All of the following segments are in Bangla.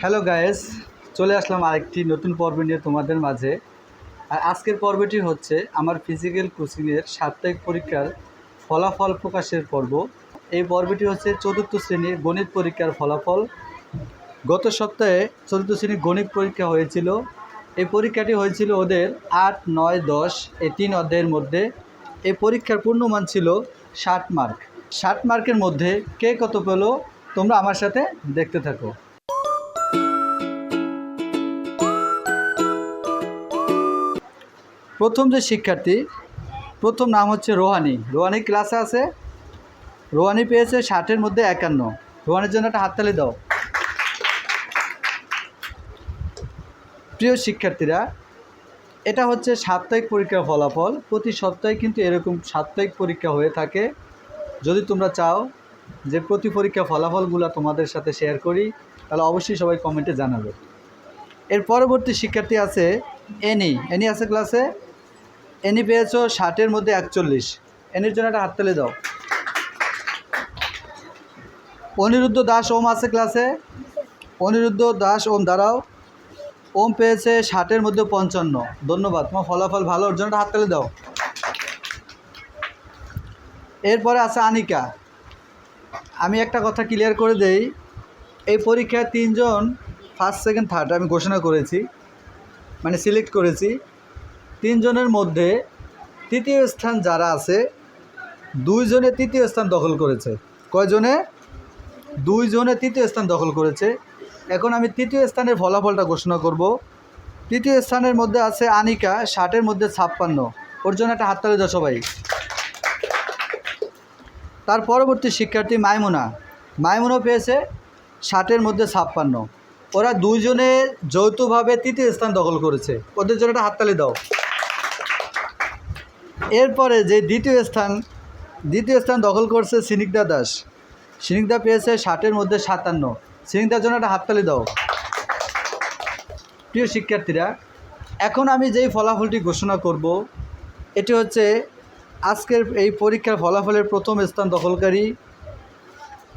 হ্যালো গায়েস চলে আসলাম আরেকটি নতুন পর্ব নিয়ে তোমাদের মাঝে। আর আজকের পর্বটি হচ্ছে আমার ফিজিক্যাল কোচিংয়ের সাপ্তাহিক পরীক্ষার ফলাফল প্রকাশের পর্ব। এই পর্বটি হচ্ছে চতুর্থ শ্রেণির গণিত পরীক্ষার ফলাফল। গত সপ্তাহে চতুর্থ শ্রেণির গণিত পরীক্ষা হয়েছিল। এই পরীক্ষাটি হয়েছিল ওদের আট, নয়, দশ, এই তিন অধ্যায়ের মধ্যে। এই পরীক্ষার পূর্ণমান ছিল ষাট মার্ক। ষাট মার্কের মধ্যে কে কত পেল, তোমরা আমার সাথে দেখতে থাকো। প্রথম যে শিক্ষার্থী, প্রথম নাম হচ্ছে রোহানি। রোহানি ক্লাসে আছে, রোহানি পেয়েছে ষাটের মধ্যে একান্ন। রোহানির জন্য একটা হাততালি দাও। প্রিয় শিক্ষার্থীরা, এটা হচ্ছে সাপ্তাহিক পরীক্ষার ফলাফল। প্রতি সপ্তাহে কিন্তু এরকম সাপ্তাহিক পরীক্ষা হয়ে থাকে। যদি তোমরা চাও যে প্রতি পরীক্ষা ফলাফলগুলো তোমাদের সাথে শেয়ার করি, তাহলে অবশ্যই সবাই কমেন্টে জানাবে। এর পরবর্তী শিক্ষার্থী আছে এনি। এনি আছে ক্লাসে এনি পেয়েছ ষাটের মধ্যে একচল্লিশ। এনির জন্য একটা হাততালি দাও। অনিরুদ্ধ দাস ওম আছে ক্লাসে অনিরুদ্ধ দাস ওম, দাঁড়াও। ওম পেয়েছে ষাটের মধ্যে পঞ্চান্ন। ধন্যবাদ, তোমার ফলাফল ভালো, ওর জন্য হাততালি দাও। এরপরে আছে আনিকা। আমি একটা কথা ক্লিয়ার করে দেই, এই পরীক্ষায় তিনজন ফার্স্ট সেকেন্ড থার্ড আমি ঘোষণা করেছি মানে সিলেক্ট করেছি। তিনজনের মধ্যে তৃতীয় স্থান যারা আছে, দুইজনে তৃতীয় স্থান দখল করেছে। কয়জনে? দুইজনে তৃতীয় স্থান দখল করেছে। এখন আমি তৃতীয় স্থানের ফলাফলটা ঘোষণা করব। তৃতীয় স্থানের মধ্যে আছে আনিকা, ষাটের মধ্যে ছাপ্পান্ন। ওর জন্য একটা হাততালি দাও সবাই। তার পরবর্তী শিক্ষার্থী মাইমুনা। মাইমুনা পেয়েছে ষাটের মধ্যে ছাপ্পান্ন। ওরা দুইজনে যৌথভাবে তৃতীয় স্থান দখল করেছে। ওদের জন্য একটা হাততালি দাও। এরপরে যে দ্বিতীয় স্থান দ্বিতীয় স্থান দখল করছে সিনিকদা দাস। সিনিকদা পেয়েছে ষাটের মধ্যে সাতান্ন। সিনিকদার জন্য একটা হাততালি দাও। প্রিয় শিক্ষার্থীরা, এখন আমি যেই ফলাফলটি ঘোষণা করব, এটি হচ্ছে আজকের এই পরীক্ষার ফলাফলের প্রথম স্থান দখলকারী।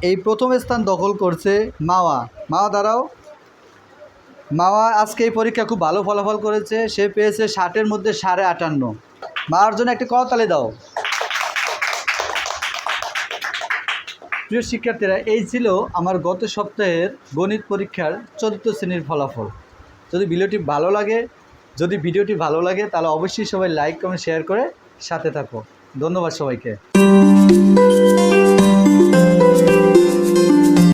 এই প্রথম স্থান দখল করছে মাওয়া। মাওয়া, দাঁড়াও। মাওয়া আজকে এই পরীক্ষা খুব ভালো ফলাফল করেছে। সে পেয়েছে ষাটের মধ্যে সাড়ে আটান্ন। মাওয়ার জন্য একটি করতালি দাও। প্রিয় শিক্ষার্থীরা, এই ছিল আমার গত সপ্তাহের গণিত পরীক্ষার চতুর্থ শ্রেণির ফলাফল। যদি ভিডিওটি ভালো লাগে, যদি ভিডিওটি ভালো লাগে, তাহলে অবশ্যই সবাই লাইক, কমেন্ট, শেয়ার করে সাথে থাকো। ধন্যবাদ সবাইকে।